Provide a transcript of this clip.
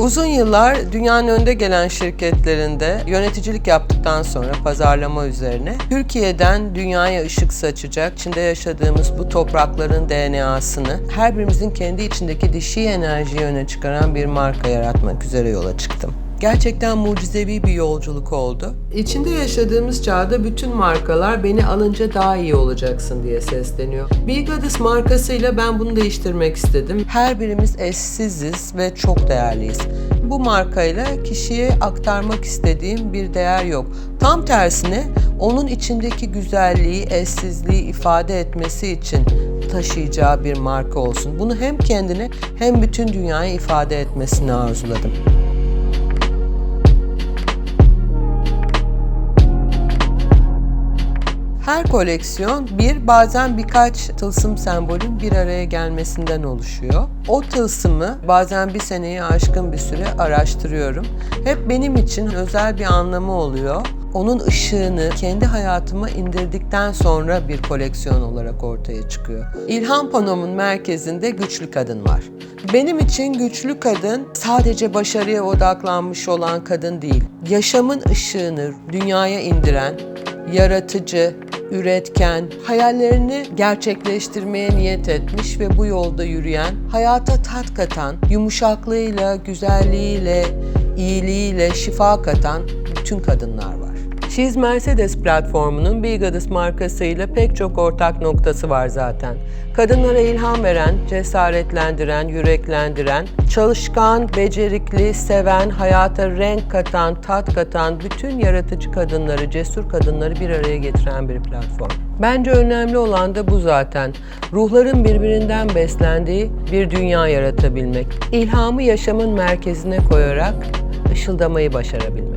Uzun yıllar dünyanın önde gelen şirketlerinde yöneticilik yaptıktan sonra pazarlama üzerine Türkiye'den dünyaya ışık saçacak, içinde yaşadığımız bu toprakların DNA'sını her birimizin kendi içindeki dişi enerjiyi öne çıkaran bir marka yaratmak üzere yola çıktım. Gerçekten mucizevi bir yolculuk oldu. İçinde yaşadığımız çağda bütün markalar beni alınca daha iyi olacaksın diye sesleniyor. Big Goddess markasıyla ben bunu değiştirmek istedim. Her birimiz eşsiziz ve çok değerliyiz. Bu markayla kişiye aktarmak istediğim bir değer yok. Tam tersine onun içindeki güzelliği, eşsizliği ifade etmesi için taşıyacağı bir marka olsun. Bunu hem kendine hem bütün dünyaya ifade etmesini arzuladım. Her koleksiyon bir bazen birkaç tılsım sembolün bir araya gelmesinden oluşuyor. O tılsımı bazen bir seneyi aşkın bir süre araştırıyorum. Hep benim için özel bir anlamı oluyor. Onun ışığını kendi hayatıma indirdikten sonra bir koleksiyon olarak ortaya çıkıyor. İlham panomun merkezinde güçlü kadın var. Benim için güçlü kadın sadece başarıya odaklanmış olan kadın değil. Yaşamın ışığını dünyaya indiren, yaratıcı, üretken, hayallerini gerçekleştirmeye niyet etmiş ve bu yolda yürüyen, hayata tat katan, yumuşaklığıyla, güzelliğiyle, iyiliğiyle şifa katan bütün kadınlar var. She's Mercedes platformunun Be Goddess markasıyla pek çok ortak noktası var zaten. Kadınlara ilham veren, cesaretlendiren, yüreklendiren, çalışkan, becerikli, seven, hayata renk katan, tat katan bütün yaratıcı kadınları, cesur kadınları bir araya getiren bir platform. Bence önemli olan da bu zaten. Ruhların birbirinden beslendiği bir dünya yaratabilmek. İlhamı yaşamın merkezine koyarak ışıldamayı başarabilmek.